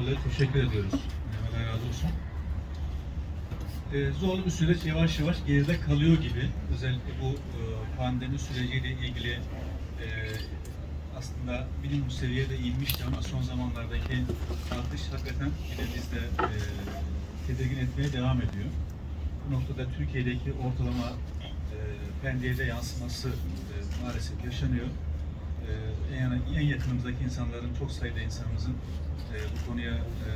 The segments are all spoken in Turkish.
dolayı teşekkür ediyoruz. Allah razı olsun. Ee, zorlu bir süreç yavaş yavaş geride kalıyor gibi. Özellikle bu e, pandemi süreciyle ilgili e, aslında minimum seviyede inmişti ama son zamanlardaki artış hakikaten yine bizde e, tedirgin etmeye devam ediyor. Bu noktada Türkiye'deki ortalama e, pendiyede yansıması e, maalesef yaşanıyor. E, en, en yakınımızdaki insanların, çok sayıda insanımızın e, bu konuya e,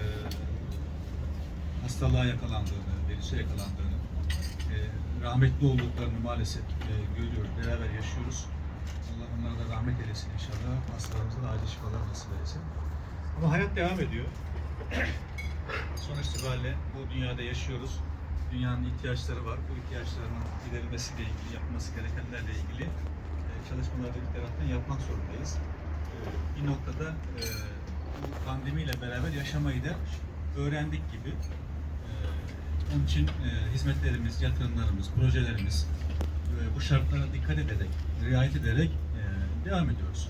hastalığa yakalandığını, virüse yakalandığını, e, rahmetli olduklarını maalesef e, görüyoruz, beraber yaşıyoruz. Allah onlara da rahmet eylesin inşallah. Hastalarımıza da acil şifalar nasip eylesin. Ama hayat devam ediyor. Sonuç itibariyle bu dünyada yaşıyoruz. Dünyanın ihtiyaçları var. Bu ihtiyaçlarının giderilmesiyle ilgili, yapılması gerekenlerle ilgili çalışmaları bir taraftan yapmak zorundayız. E, bir noktada e, pandemiyle beraber yaşamayı da öğrendik gibi. E, onun için e, hizmetlerimiz, yatırımlarımız, projelerimiz e, bu şartlara dikkat ederek, riayet ederek devam ediyoruz.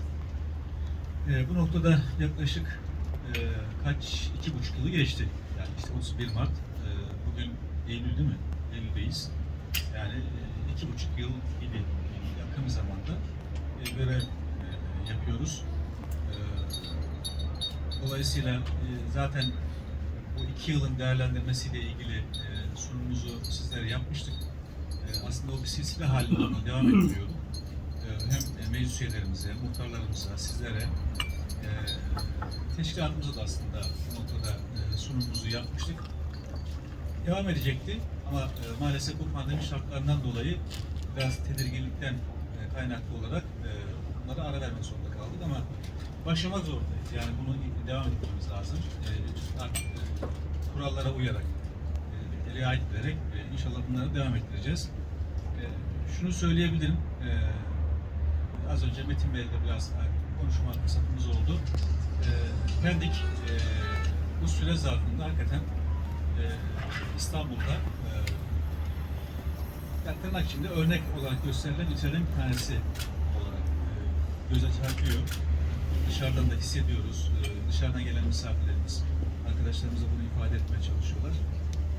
Bu noktada yaklaşık kaç, iki buçuk yılı geçti. Yani işte 31 Mart, bugün Eylül değil mi? Eylül'deyiz. Yani iki buçuk yıl gibi yakın bir zamanda e, e, yapıyoruz. E, dolayısıyla e, zaten bu iki yılın değerlendirmesiyle ilgili e, sunumumuzu sizlere yapmıştık. E, aslında o bir silsile halinde devam ettiriyor. E, hem meclis üyelerimize, muhtarlarımıza, sizlere, e, teşkilatımıza da aslında bu noktada e, sunumumuzu yapmıştık. Devam edecekti ama maalesef bu pandemi şartlarından dolayı biraz tedirginlikten kaynaklı olarak e, bunlara ara vermek zorunda kaldık ama başlamak zorundayız. Yani bunu devam etmemiz lazım. E, artık e, kurallara uyarak, e, riayet ederek e, inşallah bunları devam ettireceğiz. E, şunu söyleyebilirim. E, az önce Metin Bey'le biraz e, konuşma fırsatımız oldu. E, Pendik e, bu süre zarfında hakikaten e, İstanbul'da e, yani tırnak içinde örnek olarak gösterilen ilçelerin bir tanesi olarak e, göze çarpıyor. Dışarıdan da hissediyoruz. E, dışarıdan gelen misafirlerimiz, arkadaşlarımıza bunu ifade etmeye çalışıyorlar.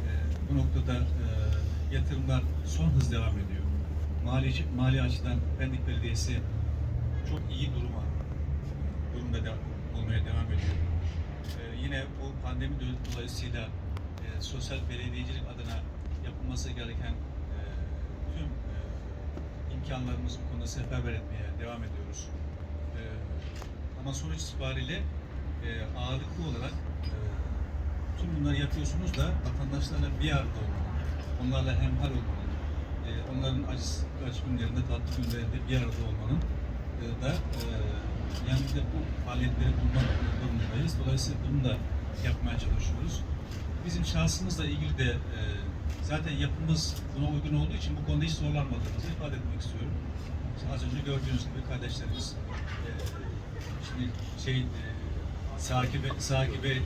E, bu noktada yatırımlar son hız devam ediyor. Mali, mali açıdan Pendik Belediyesi çok iyi duruma durumda da olmaya devam ediyor. Yine bu pandemi dolayısıyla sosyal belediyecilik adına yapılması gereken imkanlarımızı bu konuda seferber etmeye devam ediyoruz. E, ama sonuç itibariyle e, ağırlıklı olarak e, tüm bunları yapıyorsunuz da vatandaşlarla bir arada olmalı. Onlarla hemhal olmalı. E, onların acı, acı günlerinde, tatlı günlerinde bir arada olmanın e, da e, yanında bu faaliyetleri bulmak durumundayız. Dolayısıyla bunu da yapmaya çalışıyoruz. Bizim şahsımızla ilgili de e, zaten yapımız buna uygun olduğu için bu konuda hiç zorlanmadığımızı ifade etmek istiyorum. Az önce gördüğünüz gibi kardeşlerimiz e, şimdi şey e, Saki Bey, Saki Bey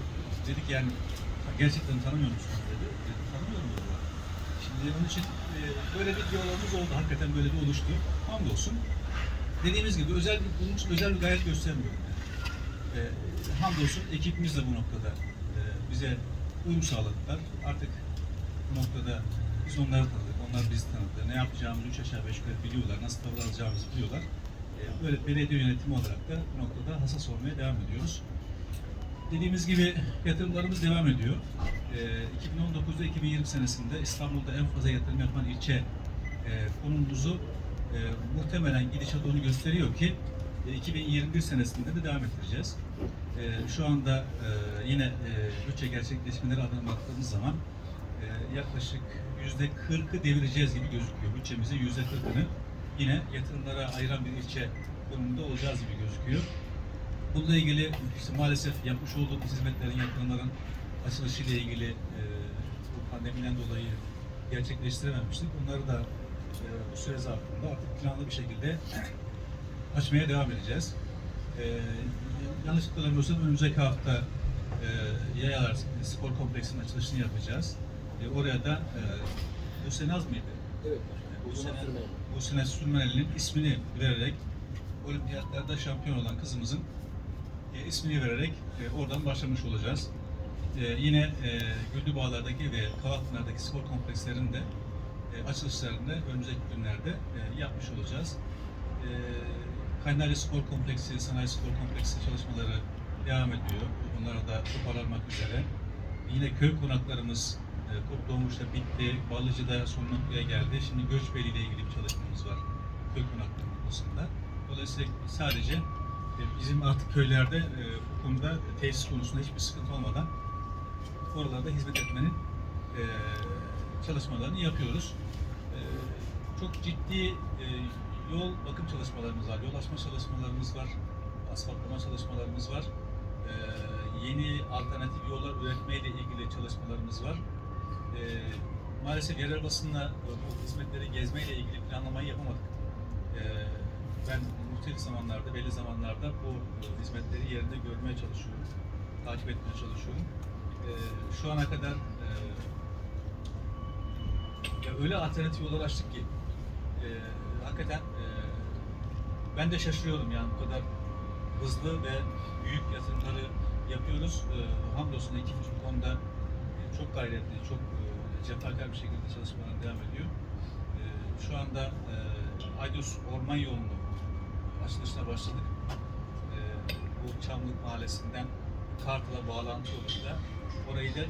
dedik yani gerçekten tanımıyor musunuz dedi. Dedim, tanımıyorum dedi. Şimdi onun için e, böyle bir diyalogumuz oldu. Hakikaten böyle bir oluştu. Hamdolsun. Dediğimiz gibi özel bir, bunun için özel bir gayret göstermiyorum. Yani. E, hamdolsun ekibimiz de bu noktada e, bize uyum sağladılar. Artık noktada biz onları tanıdık, onlar bizi tanıdı. Ne yapacağımızı üç aşağı beş yukarı biliyorlar, nasıl tavır alacağımızı biliyorlar. E, böyle belediye yönetimi olarak da bu noktada hassas olmaya devam ediyoruz. Dediğimiz gibi yatırımlarımız devam ediyor. Ee, 2019'da 2020 senesinde İstanbul'da en fazla yatırım yapan ilçe e, konumumuzu e, muhtemelen gidişat onu gösteriyor ki e, 2021 senesinde de devam ettireceğiz. E, şu anda e, yine e, bütçe gerçekleşmeleri adına baktığımız zaman e, yaklaşık yüzde 40'ı devireceğiz gibi gözüküyor. Bütçemizin yüzde 40'ını yine yatırımlara ayıran bir ilçe konumunda olacağız gibi gözüküyor. Bununla ilgili işte maalesef yapmış olduğumuz hizmetlerin, yatırımların açılışı ile ilgili e, bu pandemiden dolayı gerçekleştirememiştik. Bunları da e, bu süre zarfında artık planlı bir şekilde açmaya devam edeceğiz. E, yanlış hatırlamıyorsam önümüzdeki hafta e, Yayalar Spor Kompleksi'nin açılışını yapacağız. E, oraya da e, Buse Naz mıydı? Evet. Bu bu sene Sürmeneli'nin ismini vererek olimpiyatlarda şampiyon olan kızımızın e, ismini vererek e, oradan başlamış olacağız. e, yine e, Güllübağlar'daki ve Kavakpınar'daki spor komplekslerinde e, açılışlarını önümüzdeki günlerde e, yapmış olacağız. E, Kaynarca Spor Kompleksi, Sanayi Spor Kompleksi çalışmaları devam ediyor. Onlara da toparlanmak üzere. Yine köy konaklarımız Doğmuş'ta bitti, Ballıcı'da son noktaya geldi. Şimdi Göçbeli ile ilgili bir çalışmamız var konakları konusunda. Dolayısıyla sadece e, bizim artık köylerde e, bu konuda tesis konusunda hiçbir sıkıntı olmadan oralarda hizmet etmenin e, çalışmalarını yapıyoruz. Çok ciddi yol bakım çalışmalarımız var, yol açma çalışmalarımız var, asfaltlama çalışmalarımız var. Yeni alternatif yollar üretmeyle ilgili çalışmalarımız var. E, maalesef yerel basınla bu hizmetleri gezmeyle ilgili planlamayı yapamadık. E, ben muhtelif zamanlarda, belli zamanlarda bu e, hizmetleri yerinde görmeye çalışıyorum, takip etmeye çalışıyorum. E, şu ana kadar e, ya öyle alternatif yollar açtık ki e, hakikaten e, ben de şaşırıyorum yani bu kadar hızlı ve büyük yatırımları yapıyoruz. E, hamdolsun ekibimiz bu konuda e, çok gayretli, çok e, cefakar bir şekilde çalışmalar devam ediyor. E, şu anda e, Aydos Orman yolunu açılışına başladık. E, bu Çamlık Mahallesi'nden Kartal'a bağlantı yolunda orayı da